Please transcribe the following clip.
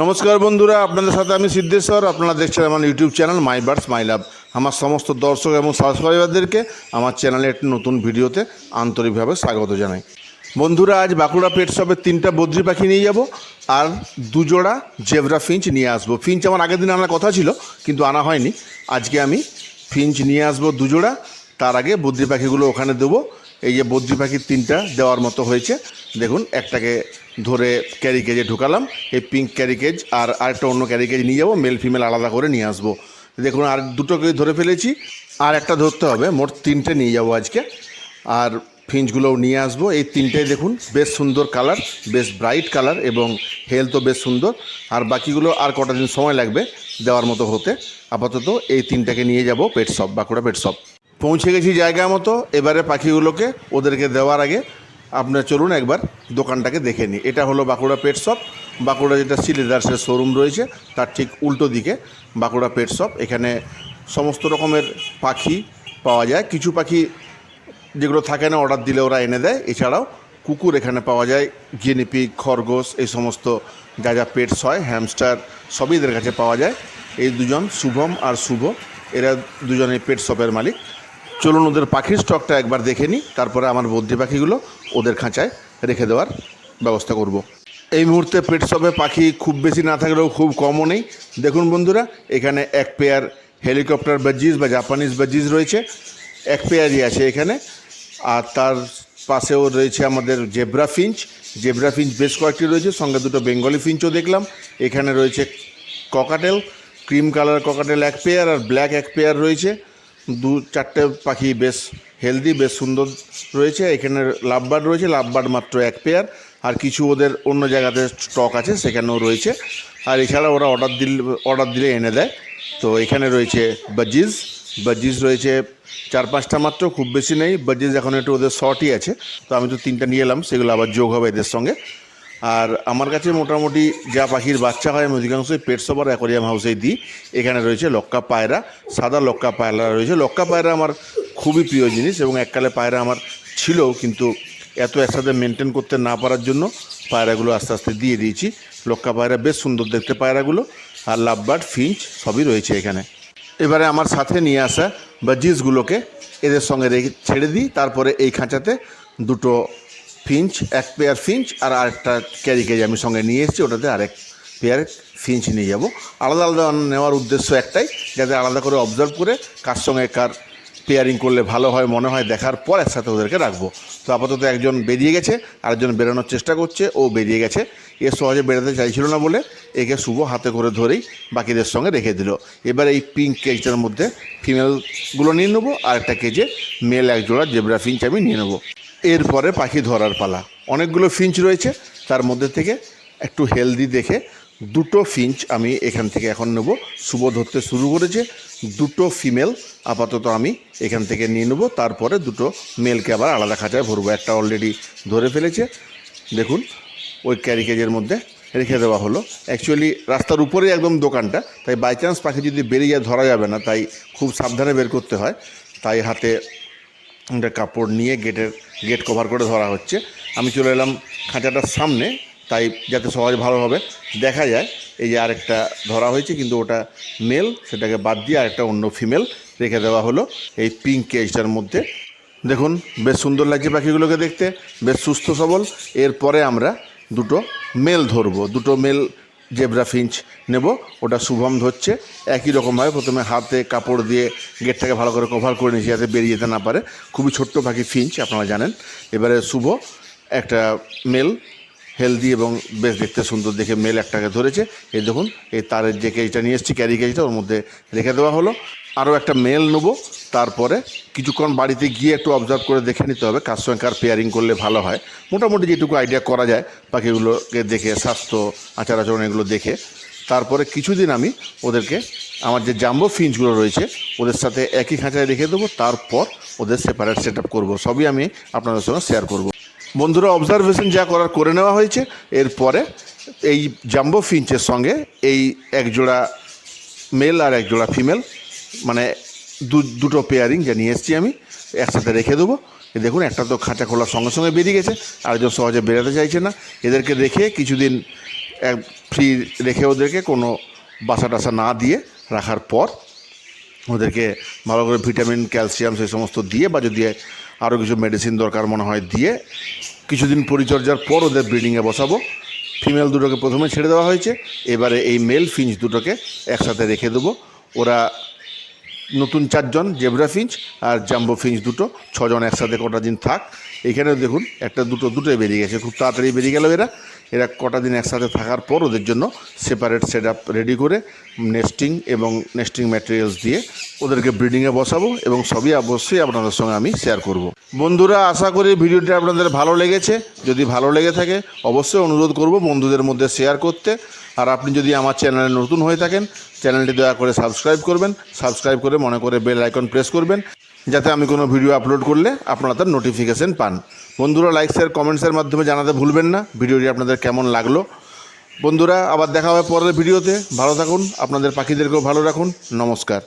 নমস্কার বন্ধুরা, আপনাদের সাথে আমি সিদ্ধেশ্বর। আপনারা দেখছেন আমার YouTube channel my birds my love আমার সমস্ত দর্শক এবং সাবস্ক্রাইবারদেরকে আমার চ্যানেলে একটি নতুন ভিডিওতে আন্তরিকভাবে স্বাগত জানাই। বন্ধুরা, আজ বাঁকুড়া পেট শপের তিনটা বদ্রি পাখি নিয়ে যাব আর দুজোড়া জেব্রা ফিঞ্চ নিয়ে আসব। ফিঞ্চ আমার আগের দিন আনার কথা ছিল, কিন্তু আনা হয়নি। আজকে আমি ফিঞ্চ নিয়ে আসব দুজোড়া। তার আগে বদ্রি পাখিগুলো ওখানে দেবো। এই যে বদ্রি পাখির তিনটা দেওয়ার মতো হয়েছে। দেখুন, একটাকে ধরে ক্যারি কেজে ঢুকালাম। এই পিঙ্ক ক্যারি কেজ আর আরেকটা অন্য ক্যারি কেজ নিয়ে যাব। মেল ফিমেল আলাদা করে নিয়ে আসব। দেখুন, আর দুটোকে ধরে ফেলেছি। আর একটা ধরতে হবে। মোট তিনটে নিয়ে যাব আজকে। আর ফিঞ্চগুলোও নিয়ে আসব। এই তিনটেই দেখুন, বেশ সুন্দর কালার বেশ ব্রাইট কালার এবং হেলথও বেশ সুন্দর। আর বাকিগুলো আর কটা দিন সময় লাগবে দেওয়ার মতো হতে। আপাতত এই তিনটাকে নিয়ে যাব। Pet shop Bankura pet shop পৌঁছে গেছি জায়গা মতো, এবারে পাখিগুলোকে ওদেরকে দেওয়ার আগে আপনার চলুন একবার দোকানটাকে দেখে নিই। এটা হলো বাঁকুড়া পেট শপ বাঁকুড়া যেটা সিলিদার্সের শোরুম রয়েছে, তার ঠিক উল্টো দিকে বাঁকুড়া পেট শপ এখানে সমস্ত রকমের পাখি পাওয়া যায়। কিছু পাখি যেগুলো থাকে না অর্ডার দিলে ওরা এনে দেয়। এছাড়াও কুকুর এখানে পাওয়া যায়। গিনিপিগ খরগোশ, এই সমস্ত যা যা পেটস হয় হ্যামস্টার সবই এদের কাছে পাওয়া যায়। এই দুজন শুভম আর শুভ, এরা দুজনে পেট শপের মালিক। চলুন ওদের পাখির স্টকটা একবার দেখে নিই, তারপরে আমার বদ্রি পাখিগুলো ওদের খাঁচায় রেখে দেওয়ার ব্যবস্থা করব। এই মুহূর্তে পেট শপে পাখি খুব বেশি না থাকলেও খুব কমও নেই। দেখুন বন্ধুরা, এখানে এক পেয়ার হেলিকপ্টার বাজিজ বা জাপানিজ বাজিজ রয়েছে, এক পেয়ারই আছে এখানে। আর তার পাশেও রয়েছে আমাদের জেব্রা ফিঞ্চ জেব্রা ফিঞ্চ বেশ কয়েকটি রয়েছে, সঙ্গে দুটো বেঙ্গলি ফিঞ্চও দেখলাম। এখানে রয়েছে ককাটেল ক্রিম কালার ককাটেল এক পেয়ার আর ব্ল্যাক এক পেয়ার রয়েছে। দু চারটে পাখি বেশ হেলদি বেশ সুন্দর রয়েছে। এখানে লাভবার্ড রয়েছে, লাভবার্ড মাত্র এক পেয়ার আর কিছু ওদের অন্য জায়গাতে স্টক আছে, সেখানেও রয়েছে। আর এছাড়া ওরা অর্ডার দিলে অর্ডার দিলে এনে দেয়। তো এখানে রয়েছে বাজিজ বাজিজ রয়েছে চার পাঁচটা মাত্র, খুব বেশি নেই। বাজিজ এখন একটু ওদের শর্টই আছে, তো আমি তো তিনটা নিয়ে এলাম, সেগুলো আবার যোগ হবে এদের সঙ্গে। আর আমার কাছে মোটামুটি যা পাখির বাচ্চা হয়, আমি অধিকাংশই পেট সবার অ্যাকোরিয়াম হাউসেই দিই। এখানে রয়েছে লক্কা পায়রা, সাদা লক্কা পায়রা রয়েছে। লক্কা পায়রা আমার খুবই প্রিয় জিনিস এবং এককালে পায়রা আমার ছিল কিন্তু এত একসাথে মেনটেন করতে না পারার জন্য পায়রাগুলো আস্তে আস্তে দিয়ে দিয়েছি। লক্কা পায়রা বেশ সুন্দর দেখতে পায়রাগুলো। আর লাভবার্ড, ফিঞ্চ সবই রয়েছে এখানে। এবারে আমার সাথে নিয়ে আসা বা জিসগুলোকে এদের সঙ্গে রেখে ছেড়ে দিই। তারপরে এই খাঁচাতে দুটো ফিঞ্চ, এক পেয়ার ফিঞ্চ আর আরেকটা ক্যারি কেজি আমি সঙ্গে নিয়ে এসেছি, ওটাতে আরেক পেয়ার ফিঞ্চ নিয়ে যাব। আলাদা আলাদা নেওয়ার উদ্দেশ্য একটাই, যাতে আলাদা করে অবজার্ভ করে কার সঙ্গে কার পেয়ারিং করলে ভালো হয়, মনে হয়, দেখার পর একসাথে ওদেরকে রাখব। তো আপাতত একজন বেরিয়ে গেছে, আরেকজন বেরোনোর চেষ্টা করছে, ও বেরিয়ে গেছে। এ সহজে বেরোতে চাইছিল না বলে একে শুভ হাতে করে ধরেই বাকিদের সঙ্গে রেখে দিল। এবার এই পিঙ্ক কেজটার মধ্যে ফিমেলগুলো নিয়ে নেব আর একটা কেজে মেল এক জোড়া জেব্রা ফিঞ্চ আমি নিয়ে নেব। এরপরে পাখি ধরার পালা। অনেকগুলো ফিঞ্চ রয়েছে, তার মধ্যে থেকে একটু হেলদি দেখে দুটো ফিঞ্চ আমি এখান থেকে এখন নেব। শুভ ধরতে শুরু করেছে, দুটো ফিমেল আপাতত আমি এখান থেকে নিয়ে নেব। তারপরে দুটো মেলকে আবার আলাদা খাঁচায় ভরবো। একটা অলরেডি ধরে ফেলেছে। দেখুন, ওই ক্যারিকেজের মধ্যে রেখে দেওয়া হলো। অ্যাকচুয়ালি রাস্তার উপরেই একদম দোকানটা। তাই বাই চান্স পাখি যদি বেরিয়ে ধরা যাবে না। তাই খুব সাবধানে বের করতে হয়। তাই হাতে একটা কাপড় নিয়ে গেটের গেট কভার করে ধরা হচ্ছে। আমি চলে এলাম খাঁচাটার সামনে, তাই যাতে সহজ ভালোভাবে দেখা যায়, এই যে আরেকটা ধরা হয়েছে, কিন্তু ওটা মেল সেটাকে বাদ দিয়ে আরেকটা অন্য ফিমেল রেখে দেওয়া হলো এই পিঙ্ক কেজটার মধ্যে। দেখুন, বেশ সুন্দর লাগছে পাখিগুলোকে দেখতে, বেশ সুস্থ সবল। এরপরে আমরা দুটো মেল ধরবো। দুটো মেল জেব্রা ফিঞ্চ নেব, ওটা শুভম ধরছে। একই রকমভাবে প্রথমে হাতে কাপড় দিয়ে গেটটাকে ভালো করে কভার করে নিয়েছি যাতে বেরিয়ে যেতে না পারে। খুবই ছোট্ট পাখি ফিঞ্চ, আপনারা জানেন। এবারে শুভ, একটা মেল হেলদি এবং বেশ দেখতে সুন্দর দেখে মেল একটাকে ধরেছে। এই দেখুন, এই তারের যে কেজটা নিয়ে এসেছি ক্যারি কেজটা ওর মধ্যে রেখে দেওয়া হলো। আরও একটা মেল নেব, তারপরে কিছুক্ষণ বাড়িতে গিয়ে একটু অবজার্ভ করে দেখে নিতে হবে, কার সঙ্গে কার পেয়ারিং করলে ভালো হয়। মোটামুটি যেটুকু আইডিয়া করা যায় পাখিগুলোকে দেখে, স্বাস্থ্য আচার আচরণ এগুলো দেখে। তারপরে কিছুদিন আমি ওদেরকে, আমার যে জাম্বো ফিঞ্চগুলো রয়েছে, ওদের সাথে একই খাঁচায় রেখে দেবো, তারপর ওদের সেপারেট সেট আপ করব। সবই আমি আপনাদের সঙ্গে শেয়ার করব। বন্ধুরা অবজারভেশন যা করার করে নেওয়া হয়েছে, এরপরে এই জাম্বো ফিঞ্চের সঙ্গে এই এক জোড়া মেল আর এক জোড়া ফিমেল মানে দু, দুটো পেয়ারিং যা নিয়ে এসেছি আমি, একসাথে রেখে দেবো। দেখুন, একটা তো খাঁচা খোলার সঙ্গে সঙ্গে বেরিয়ে গেছে, আরেকজন সহজে বেরোতে চাইছে না। এদেরকে রেখে কিছুদিন এক ফ্রি রেখে ওদেরকে কোনো বাসা টাসা না দিয়ে রাখার পর ওদেরকে ভালো করে ভিটামিন ক্যালসিয়াম সেই সমস্ত দিয়ে বা যদি আরও কিছু মেডিসিন দরকার মনে হয় দিয়ে কিছুদিন পরিচর্যার পর ওদের ব্রিডিংয়ে বসাবো। ফিমেল দুটোকে প্রথমে ছেড়ে দেওয়া হয়েছে, এবারে এই মেল ফিঞ্চ দুটোকে একসাথে রেখে দেবো। ওরা নতুন চারজন জেব্রা ফিঞ্চ আর জাম্বো ফিঞ্চ দুটো, ছজন একসাথে কটা দিন থাক। এখানেও দেখুন, একটা দুটো, দুটোই বেরিয়ে গেছে, খুব তাড়াতাড়ি বেরিয়ে গেল এরা। এরা কটা দিন একসাথে থাকার পর ওদের জন্য সেপারেট সেট আপ রেডি করে নেস্টিং এবং নেস্টিং ম্যাটেরিয়ালস দিয়ে ওদেরকে ব্রিডিংয়ে বসাবো এবং সবই অবশ্যই আপনাদের সঙ্গে আমি শেয়ার করব। বন্ধুরা, আশা করি ভিডিওটি আপনাদের ভালো লেগেছে। যদি ভালো লেগে থাকে, অবশ্যই অনুরোধ করব বন্ধুদের মধ্যে শেয়ার করতে। আর আপনি যদি আমার চ্যানেলে নতুন হয়ে থাকেন চ্যানেলটি দয়া করে সাবস্ক্রাইব করবেন। সাবস্ক্রাইব করে মনে করে বেল আইকন প্রেস করবেন। যাতে আমি কোনো ভিডিও আপলোড করলে আপনারা তার নোটিফিকেশান পান। বন্ধুরা লাইক শেয়ার কমেন্টসের মাধ্যমে জানাতে ভুলবেন না। ভিডিওটি আপনাদের কেমন লাগল? বন্ধুরা, আবার দেখা হবে পরের ভিডিওতে। ভালো থাকুন, আপনাদের পাখিদেরকেও ভালো রাখুন। নমস্কার।